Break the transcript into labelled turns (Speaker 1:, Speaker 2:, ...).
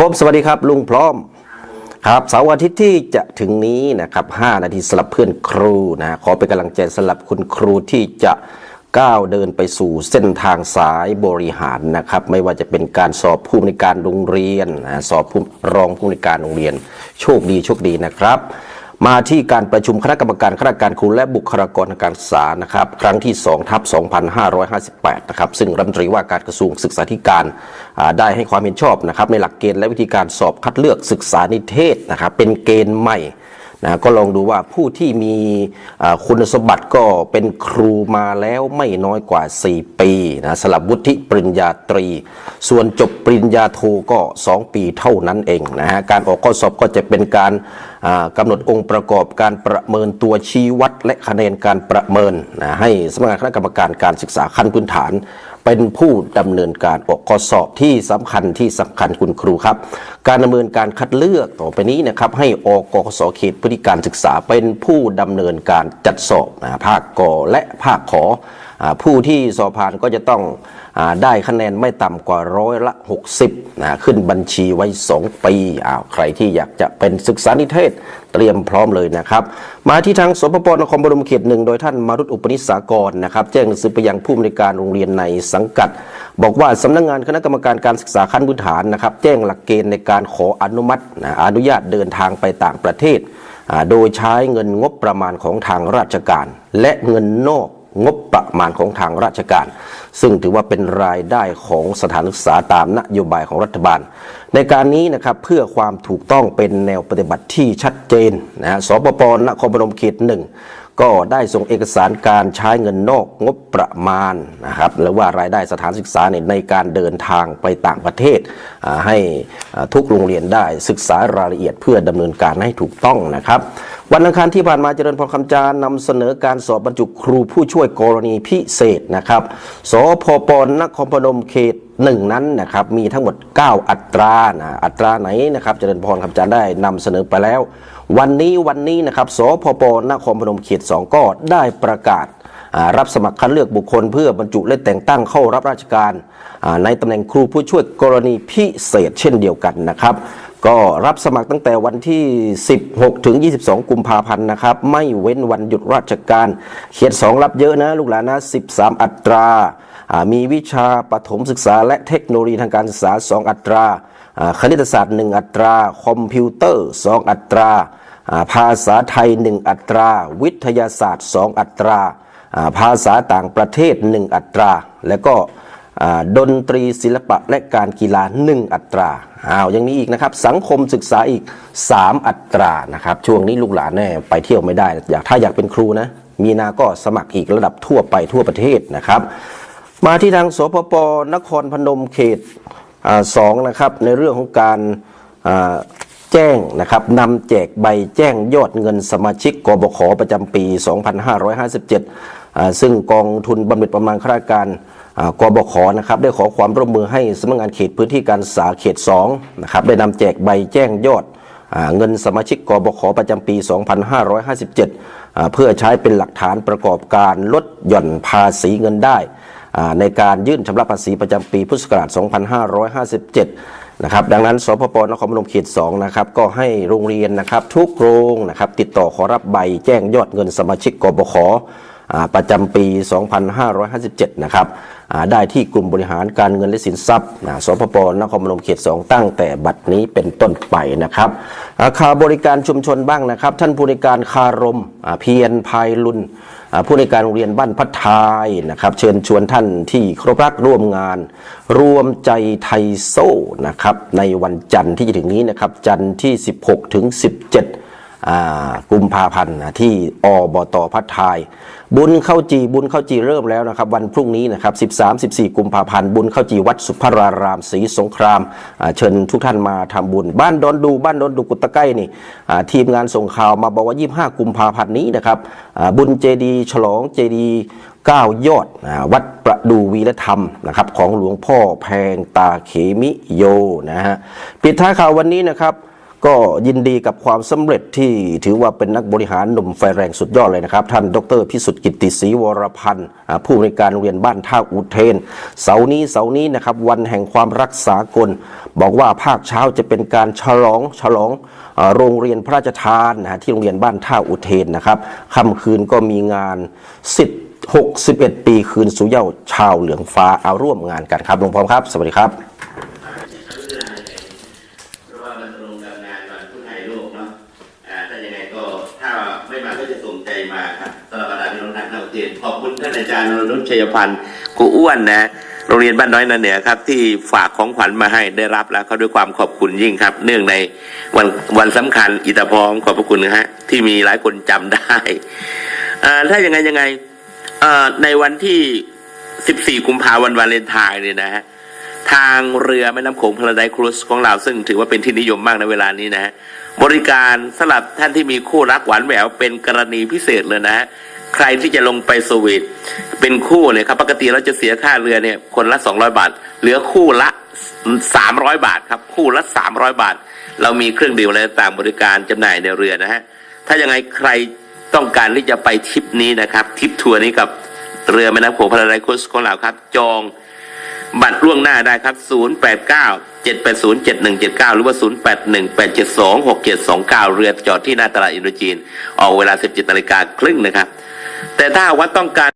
Speaker 1: ผมสวัสดีครับลุงพร้อมครับเสาร์อาทิตย์ที่จะถึงนี้นะครับ5นาทีสลับเพื่อนครูนะขอเป็นกำลังใจสลับคุณครูที่จะก้าวเดินไปสู่เส้นทางสายบริหารนะครับ ไม่ว่าจะเป็นการสอบผู้ในการโรงเรียนนะสอบผู้รองผู้ในการโรงเรียน โชคดีโชคดีนะครับ มาที่การประชุมคณะกรรมการข้าราชการครูและบุคลากรทางการศึกษานะครับครั้งที่2ทับ2558นะครับซึ่งรัฐมนตรีว่าการกระทรวงศึกษาธิการได้ให้ความเห็นชอบนะครับในหลักเกณฑ์และวิธีการสอบคัดเลือกศึกษานิเทศนะครับเป็นเกณฑ์ใหม่ นะก็ลองดูว่าผู้ที่มีคุณสมบัติก็เป็นครูมาแล้วไม่น้อยกว่า 4 ปีนะสลับวุฒิปริญญาตรี ส่วนจบปริญญาโทก็ 2 ปีเท่านั้นเองนะฮะการออกข้อสอบก็จะเป็นการกำหนดองค์ประกอบการประเมินตัวชี้วัดและคะแนนการประเมินนะให้สำนักงานคณะกรรมการการศึกษาขั้นพื้นฐาน เป็นผู้ดำเนินการออกข้อสอบที่สำคัญที่สำคัญคุณครูครับ การดำเนินการคัดเลือกต่อไปนี้นะครับ ให้อกกสเขตพื้นที่การศึกษาเป็นผู้ดำเนินการจัดสอบนะภาคกและภาคขอ ผู้ที่สอบผ่านก็จะต้องอได้คะแนนไม่ต่ำกว่าร้อยละ 60นะขึ้นบัญชีไว้ 2 ปีอ้าวใครที่อยากจะเป็นศึกษานิเทศเตรียมพร้อมเลยนะครับ มาที่ทางสปปนครบรมเขตหนึ่งโดยท่านมารุตอุปนิสากรนะครับ แจ้งหนังสือไปยังผู้อำนวยการโรงเรียนในสังกัด บอกว่าสำนักงานคณะกรรมการการศึกษาขั้นพื้นฐานนะครับ แจ้งหลักเกณฑ์ในการขออนุมัตินะอนุญาตเดินทางไปต่างประเทศ โดยใช้เงินงบประมาณของทางราชการ และเงินนอก งบประมาณของทางราชการ ซึ่งถือว่าเป็นรายได้ของสถานศึกษาตามนโยบายของรัฐบาล ในการนี้นะครับเพื่อความถูกต้องเป็นแนวปฏิบัติที่ชัดเจนนะฮะสปปนครพนมเขตหนึ่งก็ได้ส่งเอกสารการใช้เงินนอกงบประมาณนะครับหรือว่ารายได้สถานศึกษาเนี่ยในการเดินทางไปต่างประเทศ ให้ทุกโรงเรียนได้ศึกษารายละเอียดเพื่อดำเนินการให้ถูกต้องนะครับ วันอังคารที่ผ่านมาเจริญพรคำจารนำเสนอการสอบบรรจุครูผู้ช่วยกรณีพิเศษนะครับ สพปนครพนมเขตหนึ่งนั้นนะครับมีทั้งหมด 9 อัตรานะอัตราไหนนะครับเจริญพรคำจารได้นำเสนอไปแล้ว วันนี้วันนี้นะครับสพปนครพนมเขต2ก็ได้ประกาศรับสมัครคัดเลือกบุคคลเพื่อบรรจุและแต่งตั้งเข้ารับราชการในตำแหน่งครูผู้ช่วยกรณีพิเศษเช่นเดียวกันนะครับ ก็รับสมัครตั้งแต่วันที่ 16 ถึง 22 กุมภาพันธ์นะครับ ไม่เว้นวันหยุดราชการ เขต2รับเยอะนะ ลูกหลานนะ 13 อัตรา มีวิชาปฐมศึกษาและเทคโนโลยีทางการศึกษา 2 อัตรา คณิตศาสตร์ 1 อัตรา คอมพิวเตอร์ 2 อัตรา ภาษาไทย 1 อัตรา วิทยาศาสตร์ 2 อัตรา ภาษาต่างประเทศ 1 อัตรา และก็ ดนตรีศิลปะและการกีฬา 1 อัตราอ้าวยังมีอีกนะครับ สังคมศึกษาอีก 3 อัตรานะครับ ช่วงนี้ลูกหลานแน่ไปเที่ยวไม่ได้อยากถ้าอยากเป็นครูนะ มีนาก็สมัครอีกระดับทั่วไปทั่วประเทศนะครับ มาที่ทางสพปนครพนมเขตอสองนะครับ ในเรื่องของการแจ้งนะครับนำแจกใบแจ้งยอดเงินสมาชิกกบขประจำปี 2557อ่าซึ่งกองทุนบำเหน็จบำนาญข้าราชการ กบขนะครับได้ขอความร่วมมือให้สำนักงานเขตพื้นที่การศึกษาเขต2นะครับได้นำแจกใบแจ้งยอดอเงินสมาชิกกบขประจำปี 2557 เพื่อใช้เป็นหลักฐานประกอบการลดหย่อนภาษีเงินได้ ในการยื่นชำระภาษีประจำปีพุทธศักราช 2557 นะครับ ดังนั้น สพปนครพนมเขต 2 นะครับ ก็ให้โรงเรียนนะครับทุกโรงนะครับติดต่อขอรับใบแจ้งยอดเงินสมาชิกกบข ประจำปี 2557 นะครับได้ที่กลุ่มบริหารการเงินและสินทรัพย์สพปนครพนมเขต 2 ตั้งแต่บัดนี้เป็นต้นไปนะครับอาคาบริการชุมชนบ้างนะครับ ท่านผู้ในการคารมเพียรภายลุนผู้ในการโรงเรียนบ้านพัฒทายนะครับ เชิญชวนท่านที่ครพรักร่วมงาน รวมใจไทยโซ่นะครับในวันจันทร์ที่จะถึงนี้นะครับจันทร์ที่ 16ถึง17 กุมภาพันธ์ที่อบตพัทาย บุญเข้าจีบุญเข้าจีเริ่มแล้วนะครับ วันพรุ่งนี้นะครับ 13 14 กุมภาพันธ์บุญเข้าจีวัดสุภรารามศรีสงครามเชิญทุกท่านมาทำบุญ บ้านดอนดูบ้านดอนดูกุตะไก้นี่ทีมงานส่งข่าวมาบอกว่า 25 กุมภาพันธ์นี้นะครับบุญเจดีย์ฉลองเจดีย์9ยอดวัดประดูวีรธรรมนะครับของหลวงพ่อแพงตาเขมิโยนะฮะปิดท้ายข่าววันนี้นะครับ ก็ยินดีกับความสำเร็จที่ถือว่าเป็นนักบริหารหนุ่มไฟแรงสุดยอดเลยนะครับ ท่านดรพิสุทธิ์กิติศรีวรพันธ์ผู้อำนวยการโรงเรียนบ้านท่าอุเทน เสาร์นี้เสาร์นี้นะครับวันแห่งความรักษากล บอกว่าภาคเช้าจะเป็นการฉลองฉลองโรงเรียนพระราชทานนะฮะที่โรงเรียนบ้านท่าอุเทนนะครับค่ำคืนก็มีงานสิทธิ์61 ปีคืนสู่เย้าชาวเหลืองฟ้าเอาร่วมงานกันครับหลวงพ่อครับ สวัสดีครับ
Speaker 2: เพราะว่ามันตรงกับงานวันผู้ไทยโลกเนาะ อ่า ถ้ายังไงก็ถ้า ไม่มาก็จะส่งใจมาครับสำหรับบรรดาพี่น้องนักนักเรียนขอบคุณท่านอาจารย์นรนุชชัยพันธ์กูอ้วนนะโรงเรียนบ้านน้อยนันเหนือครับที่ฝากของขวัญมาให้ได้รับแล้วเขาด้วยความขอบคุณยิ่งครับ เนื่องในวันวันสำคัญอิตาพร้อมขอบพระคุณนะฮะที่มีหลายคนจำได้อ่าถ้ายังไงยังไงในวันที่ 14 กุมภาพันธ์วันวาเลนไทน์เนี่ยนะฮะ ทางเรือแม่น้ำโขงพาราไดครูซของเราซึ่งถือว่าเป็นที่นิยมมากในเวลานี้นะฮะบริการสำหรับท่านที่มีคู่รักหวานแหววเป็นกรณีพิเศษเลยนะฮะใครที่จะลงไปสวีทเป็นคู่เนี่ยครับปกติเราจะเสียค่าเรือเนี่ยคนละ 200 บาท เหลือคู่ละ 300 บาทครับคู่ละ 300 บาท เรามีเครื่องดื่มอะไรต่างบริการจำหน่ายในเรือนะฮะถ้ายังไงใครต้องการที่จะไปทริปนี้นะครับทริปทัวร์นี้กับเรือแม่น้ำโขงพาราไดครูซของเราครับ จอง บัตรล่วงหน้าได้ครับ 089 780 7179 หรือว่า 081 872 6729 เรือจอดที่หน้าตลาดอินโดจีน ออกเวลา 17นาฬิกาครึ่งนะครับ แต่ถ้าวัดต้องการ